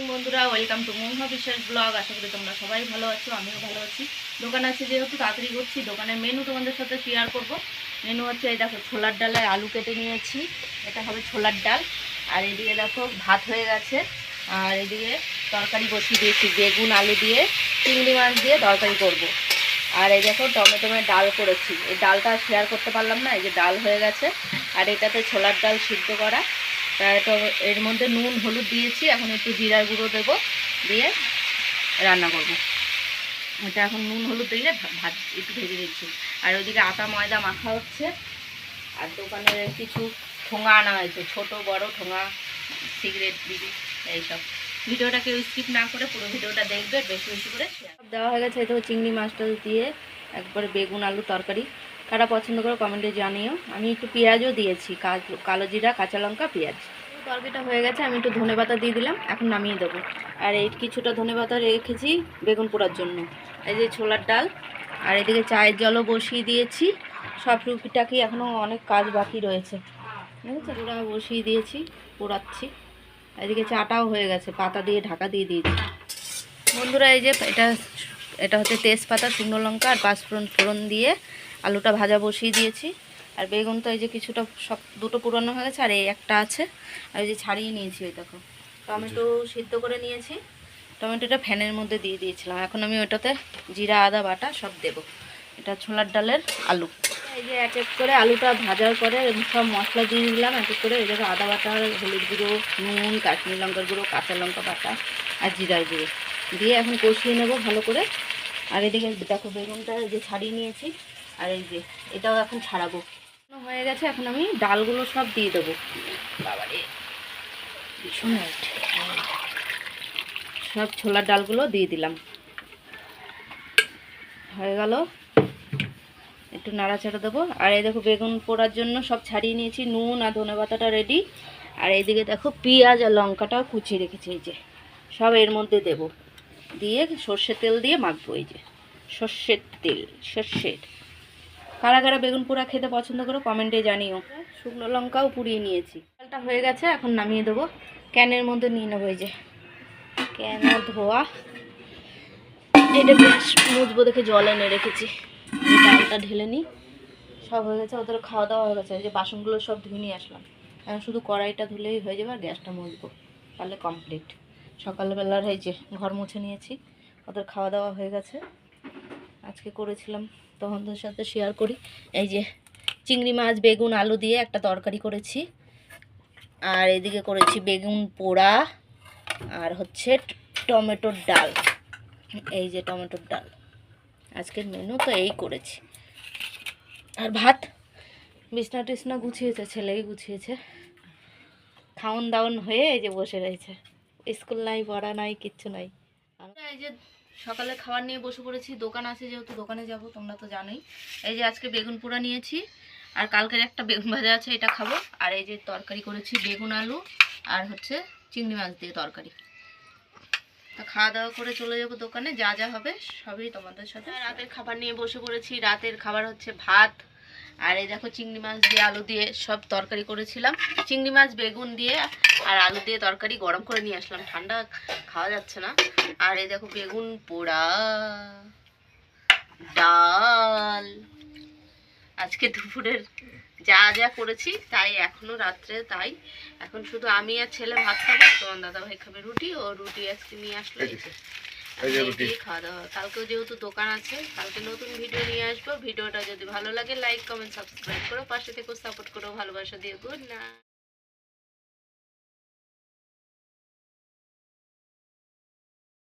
Morning বন্ধুরা। Welcome to মৌমা বিশ্বাস blog আশা করি তোমরা সবাই ভালো আছো, আমিও ভালো আছি। দোকান আছে, যেহেতু তাড়াতাড়ি করছি, দোকানের মেনু তোমাদের সাথে শেয়ার করব। মেনু হচ্ছে, এই দেখো, ছোলার ডালে আলু কেটে নিয়েছি। এটা হবে ছোলার ডাল। আর এদিকে দেখো, ভাত হয়ে গেছে। আর এদিকে তরকারি বসিয়ে দিয়েছি, বেগুন, আলু দিয়ে, চিংড়ি মাছ দিয়ে তরকারি করব। আর এই দেখো টমেটোমের ডাল করেছি। এই ডালটা শেয়ার করতে পারলাম না, এই যে ডাল হয়ে গেছে। আর এটাতে ছোলার ডাল সিদ্ধ করা। তা তো এর মধ্যে নুন, হলুদ দিয়েছি। এখন একটু জিরার গুঁড়ো দেবো, দিয়ে রান্না করব। এটা এখন নুন, হলুদ দিলে ভাত একটু ভেজে দিচ্ছি আর ওইদিকে আটা, ময়দা মাখা হচ্ছে। আর দোকানে কিছু ঠোঙা আনা হয়েছে। ছোট, বড় ঠোঙা, সিগারেট, বিড়ি, এইসব। ভিডিওটা কেউ স্কিপ না করে পুরো ভিডিওটা দেখবে, বেশি বেশি করে দেওয়া হয়ে গেছে তো চিংড়ি মাছটা দিয়ে একবারে বেগুন, আলু তরকারি। কারা পছন্দ করে কমেন্টে জানিও। আমি একটু পেঁয়াজও দিয়েছি কালো জিরা, কাঁচা লঙ্কা, পেঁয়াজ। তরকারিটা হয়ে গেছে, আমি একটু ধনে পাতা দিয়ে দিলাম, এখন নামিয়ে দেবো। আর এই কিছুটা ধনে পাতা রেখেছি বেগুন পোড়ার জন্য। এই যে ছোলার ডাল, আর এদিকে চায়ের জলও বসিয়ে দিয়েছি। সব টুকিটাকি এখনও অনেক কাজ বাকি রয়েছে। বুঝেছ বসিয়ে দিয়েছি, পোড়াচ্ছি। এদিকে চাটাও হয়ে গেছে, পাতা দিয়ে ঢাকা দিয়ে দিয়েছি। বন্ধুরা, এই যে এটা এটা হচ্ছে তেজপাতা, শুকনো লঙ্কা আর পাঁচফোড়ন ফোড়ন দিয়ে আলুটা ভাজা বসিয়ে দিয়েছি। আর বেগুন তো এই যে কিছুটা সব দুটো পুরনো হয়ে গেছে আর এই একটা আছে। আর এই যে ছাড়িয়ে নিয়েছি ওই দেখো। টমেটো সিদ্ধ করে নিয়েছি। টমেটোটা ফ্যানের মধ্যে দিয়ে দিয়েছিলাম। এখন আমি ওটাতে জিরা আদা বাটা সব দেব। এটা ছোলার ডালের আলু। এই যে এক এক করে আলুটা ভাজার পরে সব মশলা দিয়ে দিলাম। এক এক করে এই দেখো আদা বাটা হলুদ গুঁড়ো নুন কাশ্মীর লঙ্কার গুঁড়ো কাঁচা লঙ্কা বাটা আর জিরার গুঁড়ো দিয়ে এখন কষিয়ে নেব ভালো করে। আর এদিকে দেখো বেগুনটা এই যে ছাড়িয়ে নিয়েছি। আর এই যে, এটাও এখন ছাড়াবো। হয়ে গেছে, এখন আমি ডালগুলো সব দিয়ে দেবো। সব ছোলার ডালগুলো দিয়ে দিলাম। হয়ে গেল। একটু নাড়াচাড়া দেবো। আর এই দেখো, বেগুন পোড়ার জন্য সব ছাড়িয়ে নিয়েছি, নুন আর ধনে পাতাটা রেডি আর এইদিকে দেখো, পেঁয়াজ আর লঙ্কাটাও কুচিয়ে রেখেছি, এই যে। সব এর মধ্যে দেব। দিয়ে সর্ষের তেল দিয়ে মাখবো, এই যে। সর্ষের তেল, সর্ষের। কারা কারা বেগুন পোড়া খেতে পছন্দ করো কমেন্টে জানিও। শুকনো লঙ্কাও পুড়িয়ে নিয়েছি। ডালটা হয়ে গেছে, এখন নামিয়ে দেবো। ক্যানের মধ্যে নিয়ে নেব এই যে। ক্যান ধোয়া। এটা বেশ মুজবো দেখে জল এনে রেখেছি। ডালটা ঢেলে নিই। সব হয়ে গেছে, ওদের খাওয়া দাওয়া হয়ে গেছে। যে বাসনগুলো সব ধুয়ে নিয়ে আসলাম। এখন শুধু কড়াইটা ধুলেই হয়ে যাবে, আর গ্যাসটা মুছবো। তাহলে কমপ্লিট সকালবেলার এই যে ঘর মুছে নিয়েছি, ওদের খাওয়া দাওয়া হয়ে গেছে। আজকে করেছিলাম তোমাদের সাথে শেয়ার করি। এই যে চিংড়ি মাছ, বেগুন, আলু দিয়ে একটা তরকারি করেছি। আর এদিকে করেছি বেগুন পোড়া, আর হচ্ছে টমেটোর ডাল। এই যে টমেটোর ডাল। আজকের মেনু তো এই করেছি। আর ভাত? বিছনা টিছনা গুছিয়েছে ছেলেই গুছিয়েছে। খাওন দাওন হয়ে এই যে বসে রয়েছে। স্কুল নাই, পড়া নাই, কিচ্ছু নাই। এই যে সকালে খাবার নিয়ে বসে পড়েছি দোকান আছে যেহেতু দোকানে যাব তোমরা তো জানোই। এই যে আজকে বেগুন পোড়া নিয়েছি আর কালকের একটা বেগুন ভাজা আছে এটা খাব। আর এই যে তরকারি করেছি বেগুন আলু আর হচ্ছে চিংড়ি মাছ দিয়ে তরকারি। তা খাওয়া দাওয়া করে চলে যাব দোকানে যা যা হবে সবই তোমাদের সাথে রাতের খাবার নিয়ে বসে পড়েছি রাতের খাবার হচ্ছে ভাত আর এই দেখো চিংড়ি মাছ দিয়ে আলু দিয়ে সব তরকারি করেছিলাম। চিংড়ি মাছ, বেগুন দিয়ে আর আলু দিয়ে তরকারি গরম করে নিয়ে আসলাম। ঠান্ডা খাওয়া যাচ্ছে না। আর এই দেখো বেগুন, পোড়া, ডাল। আজকে দুপুরের যা যা করেছি তাই এখনও রাত্রে তাই। এখন শুধু আমি আর ছেলে ভাত খাব, তোমার দাদা ভাই খাবে রুটি, ও রুটি আজকে নিয়ে আসলো। খাওয়া দাওয়া। কালকেও যেহেতু দোকান আছে, কালকে নতুন ভিডিও নিয়ে আসব। ভিডিওটা যদি ভালো লাগে লাইক কমেন্ট সাবস্ক্রাইব করো। পাশে থেকে সাপোর্ট করো, ভালোবাসা দিয়ে। গুড না